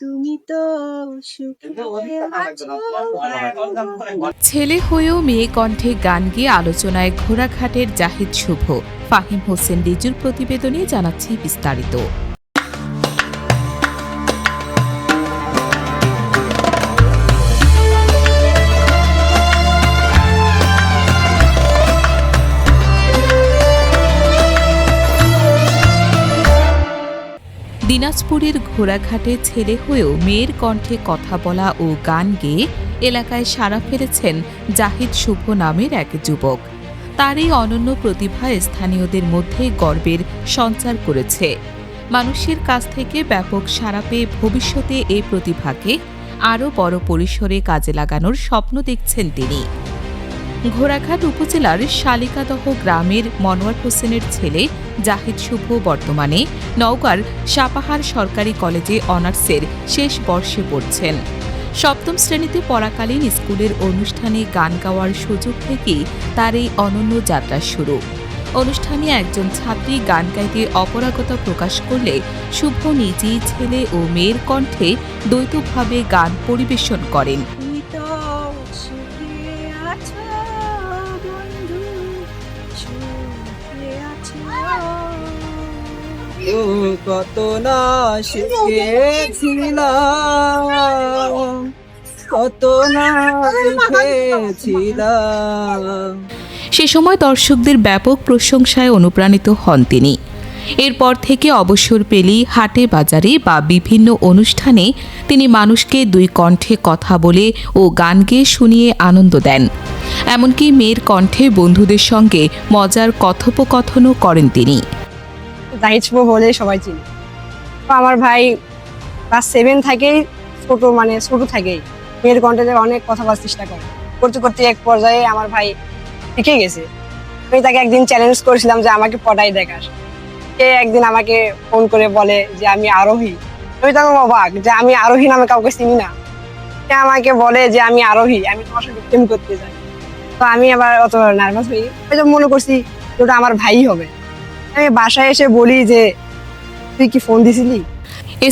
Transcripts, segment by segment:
তুমি তো ছেলে হয়েও মেয়ে কণ্ঠে গান গিয়ে আলোচনায় ঘোড়াঘাটের জাহিদ শুভ। ফাহিম হোসেন রিজুর প্রতিবেদনে জানাচ্ছি বিস্তারিত। দিনাজপুরের ঘোড়াঘাটে ছেলে হয়েও মেয়ের কণ্ঠে কথা বলা ও গান গেয়ে এলাকায় সাড়া ফেলেছেন জাহিদ শুভ নামের এক যুবক। তার এই অনন্য প্রতিভা স্থানীয়দের মধ্যে গর্বের সঞ্চার করেছে। মানুষের কাছ থেকে ব্যাপক সাড়া পেয়ে ভবিষ্যতে এই প্রতিভাকে আরও বড় পরিসরে কাজে লাগানোর স্বপ্ন দেখছেন তিনি। ঘোড়াঘাট উপজেলার শালিকাদহ গ্রামের মনোয়ার হোসেনের ছেলে জাহিদ শুভ বর্তমানে নওগাঁর সাপাহার সরকারি কলেজে অনার্সের শেষ বর্ষে পড়ছেন। সপ্তম শ্রেণীতে পড়াকালীন স্কুলের অনুষ্ঠানে গান গাওয়ার সুযোগ থেকেই তার এই অনন্য যাত্রা শুরু। অনুষ্ঠানে একজন ছাত্রী গান গাইতে অপরাগতা প্রকাশ করলে শুভ নিজেই ছেলে ও মেয়ের কণ্ঠে দ্বৈতভাবে গান পরিবেশন করেন। কত না শিখেছিলাম কত না সে সময় দর্শকদের ব্যাপক প্রশংসায় অনুপ্রাণিত হন তিনি। এরপর থেকে অবসর পেলেই হাটে, বাজারে বা বিভিন্ন অনুষ্ঠানে তিনি মানুষকে দুই কণ্ঠে কথা বলে ও গান গেয়ে শুনিয়ে আনন্দ দেন। এমনকি মেয়ের কণ্ঠে বন্ধুদের সঙ্গে মজার কথোপকথনও করেন তিনি। শুভ বলে সবাই চিনি। তো আমার ভাই ক্লাস সেভেন থেকেই ছোট মানে ছোট থেকেই মেয়ের কন্টেন্টে অনেক কথা বলার চেষ্টা করে। করতে করতে এক পর্যায়ে আমার ভাই শিখে গেছে। আমি তাকে একদিন চ্যালেঞ্জ করেছিলাম যে আমাকে পটাই দেখাস সে একদিন আমাকে ফোন করে বলে যে, আমি আরোহী। আমি তখন অবাক যে, আমি আরোহী নামে কাউকে চিনি না। সে আমাকে বলে যে, আমি আরোহী, আমি তোমার সাথে প্রেম করতে চাই। তো আমি আবার অত নার্ভাস হই হয়তো মনে করছি ওটা আমার ভাই হবে। আমি বাসায় এসে বলি যে তুই কি ফোন দিছিলি?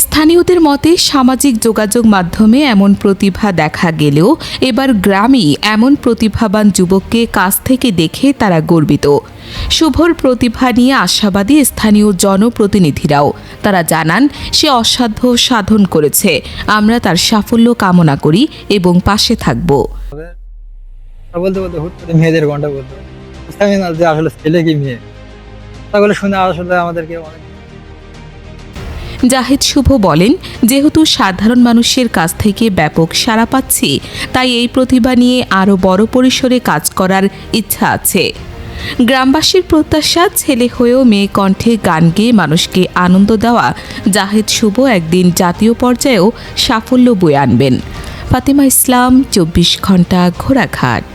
স্থানীয়দের মতে সামাজিক যোগাযোগ মাধ্যমে এমন প্রতিভা দেখা গেলেও এবার গ্রামেই এমন প্রতিভাবান যুবককে কাছ থেকে দেখে তারা গর্বিত। শুভর প্রতিভা নিয়ে আশাবাদী স্থানীয় জনপ্রতিনিধিরাও তারা জানান সে অসাধ্য সাধন করেছে। আমরা তার সাফল্য কামনা করি এবং পাশে থাকব। বলতে বলতে হুট করে মেয়েদের বলতে যে আসলে ছেলে কি মেয়ে? কথাগুলো শুনে আসলে আমাদেরকে অনেক জাহিদ শুভ বলেন, যেহেতু সাধারণ মানুষের কাছ থেকে ব্যাপক সাড়া পাচ্ছি, তাই এই প্রতিভা নিয়ে আরও বড় পরিসরে কাজ করার ইচ্ছা আছে। গ্রামবাসীর প্রত্যাশা, ছেলে হয়েও মেয়ে কণ্ঠে গান গেয়ে মানুষকে আনন্দ দেওয়া, জাহিদ শুভ একদিন জাতীয় পর্যায়েও সাফল্য বয়ে আনবেন। ফাতিমা ইসলাম, চব্বিশ ঘণ্টা ঘোড়াঘাট।